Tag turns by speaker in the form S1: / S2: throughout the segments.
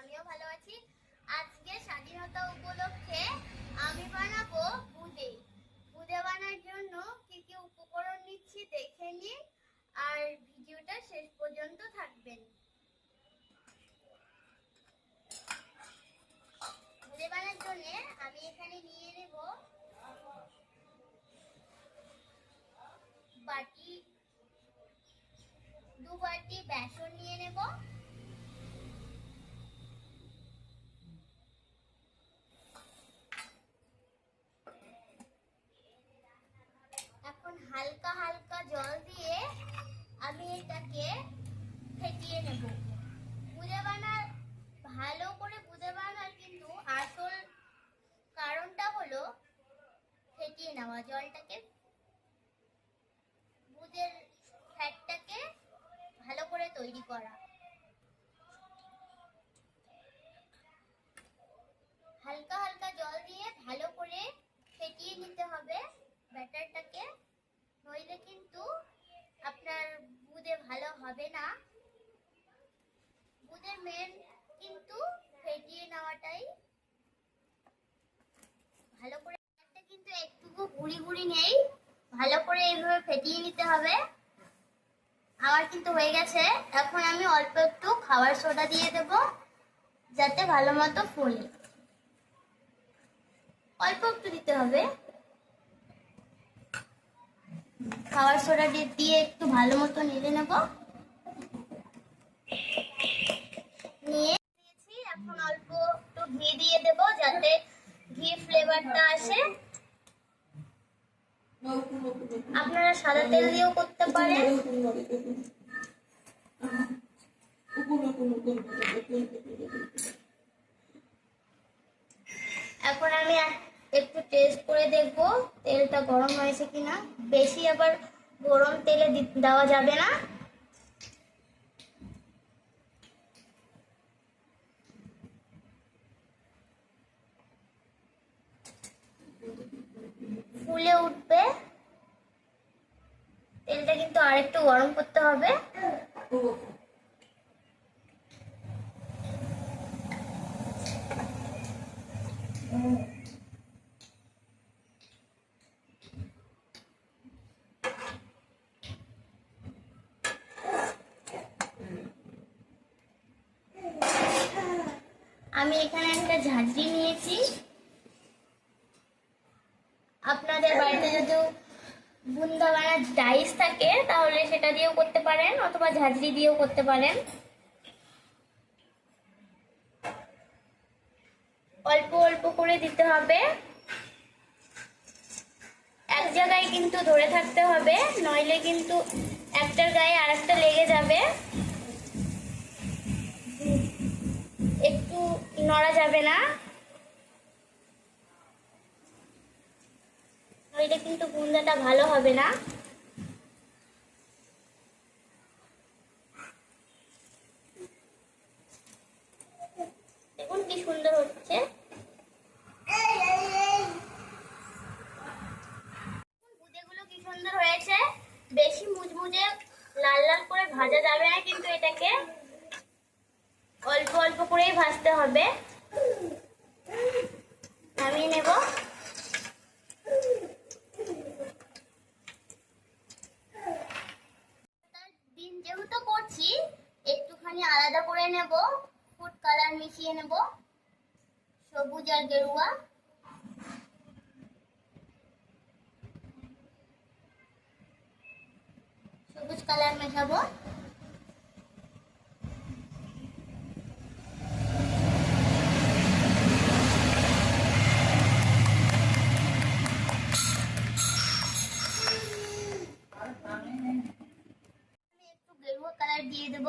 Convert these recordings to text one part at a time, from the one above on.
S1: আমিও ভালো আছি। আজকে স্বাধীনতা উপলক্ষে আমি বানাবো বুঁদে। বুঁদে বানার জন্য কি কি উপকরণ নিচ্ছি দেখে নিন। আর ভিডিওটা শেষ পর্যন্ত থাকবেন। বুঁদে বানার জন্য আমি এখানে নিয়ে নেব বাটি। দু বাটি বেসন নিয়ে নেব এখন হালকা হালকা জল দিয়ে আমি এটাকে ফেটিয়ে নেব বুঝে বানার ভালো করে বুঝে বানার কিন্তু আসল কারণটা হলো ফেটিয়ে নেওয়া জলটাকে বুঝের ফ্যাটটাকে ভালো করে। হালকা হালকা জল দিয়ে ভালো করে ফেটিয়ে নিতে হবে ব্যাটারটাকে। নইলে কিন্তু আপনার বুদে ভালো হবে না। বুদের মেন কিন্তু ফেটিয়ে নেওয়াটাই। ভালো করে কিন্তু একটুকু গুড়ি গুড়ি নেই। ভালো করে এইভাবে ফেটিয়ে নিতে হবে। আমার কিন্তু হয়ে গেছে। এখন আমি অল্প একটু খাবার সোডা দিয়ে দেব, যাতে ভালো মতো ফোলে। অল্প একটু দিতে হবে। খাবার সোডা দিয়ে একটু ভালো মতো নেড়ে নেব। নিয়ে দিয়েছি, এখন অল্প একটু ঘি দিয়ে দেব, যাতে ঘি ফ্লেভারটা আসে। আপনারা সাদা তেল দিয়েও এখন আমি একটু টেস্ট করে দেখব, তেলটা গরম হয়েছে কিনা। বেশি আবার গরম তেলে দেওয়া যাবে না ফুলে উঠবে কিন্তু আরেকটু গরম করতে হবে। আমি এখানে একটা ঝাঁঝরি নিয়েছি আপনাদের বাড়িতে যদি বুন্দা বানার ডাইস থাকে, তাহলে সেটা দিয়েও করতে পারেন অথবা ঝাঁঝরি দিয়েও করতে পারেন। অল্প অল্প করে দিতে হবে। এক জায়গায় কিন্তু ধরে থাকতে হবে, নইলে কিন্তু একটার গায়ে আর একটা লেগে যাবে। একটু নড়া যাবে না। নইলে কিন্তু বুন্দাটা ভালো হবে না দেখুন কি সুন্দর হচ্ছে বুঁদেগুলো কি সুন্দর হয়েছে বেশি মুচমুচে লাল লাল করে ভাজা যাবে না কিন্তু এটাকে অল্প অল্প করেই ভাজতে হবে। নামিয়ে নেব। দিন যেহেতু করছি, একটুখানি আলাদা করে নেব, ফুড কালার মিশিয়ে নেব। সবুজ আর গেরুয়া। সবুজ কালার মেশাবো আমি একটু গেরুয়া কালার দিয়ে দেব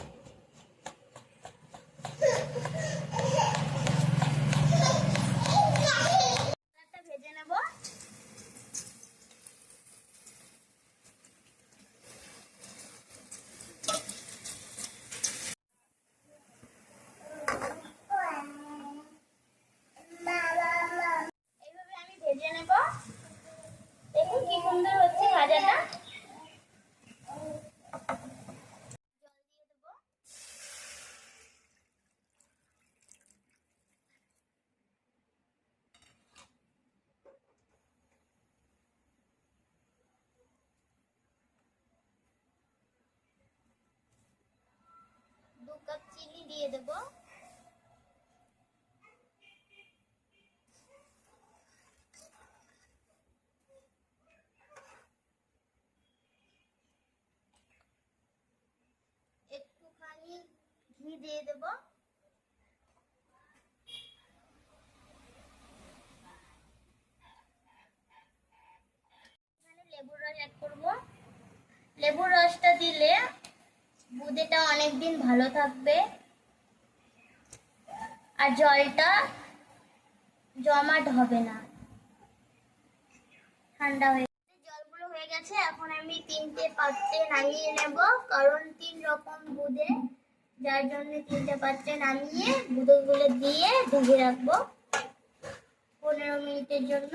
S1: কাপ চিনি দিয়ে দেব। একটুখানি ঘি দিয়ে দেব। লেবুর রস অ্যাড করব। লেবুর রসটা দিলে বুদেটা অনেক দিন ভালো থাকবে। আর জলটা জমাট হবে না। ঠান্ডা হয়ে গেছে, জলগুলো হয়ে গেছে। এখন আমি তিনটে পাত্রে নামিয়ে নেব। কারণ তিন রকম বুদে যার জন্য তিনটে পাত্রে নামিয়ে বুদগুলো দিয়ে ঢেকে রাখব। পনেরো মিনিটের জন্য।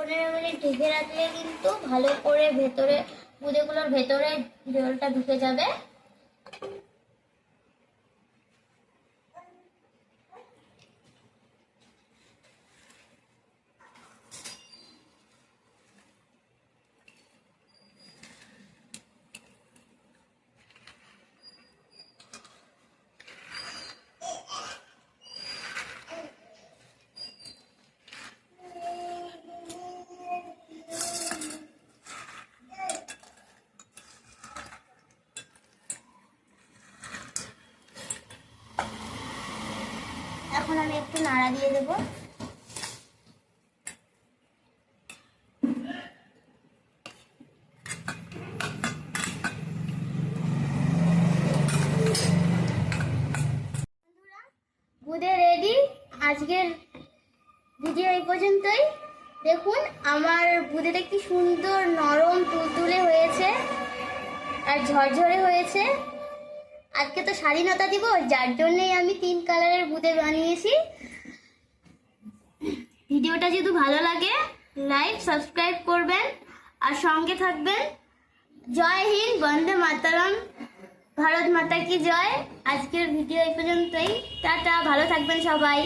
S1: পনেরো মিনিট ঢেকে রাখলে কিন্তু ভালো করে ভেতরে বুদেগুলোর ভেতরে জলটা ঢুকে যাবে এখন আমি একটু নাড়া দিয়ে দেবো। বুধে রেডি। আজকের ভিডিও এই পর্যন্তই। দেখুন, আমার বুধেটা কি সুন্দর নরম তুলতুলে হয়েছে আর ঝরঝরে হয়েছে। আজকে তো স্বাধীনতা দিবস, যার জন্যই আমি তিন কালারের বুদে বানিয়েছি। ভিডিওটা যদি ভালো লাগে লাইক সাবস্ক্রাইব করবেন, আর সঙ্গে থাকবেন। জয় হিন্দ, বন্দে মাতারাম। ভারত মাতা কি জয়? আজকের ভিডিও এই পর্যন্তই। টাটা, ভালো থাকবেন সবাই।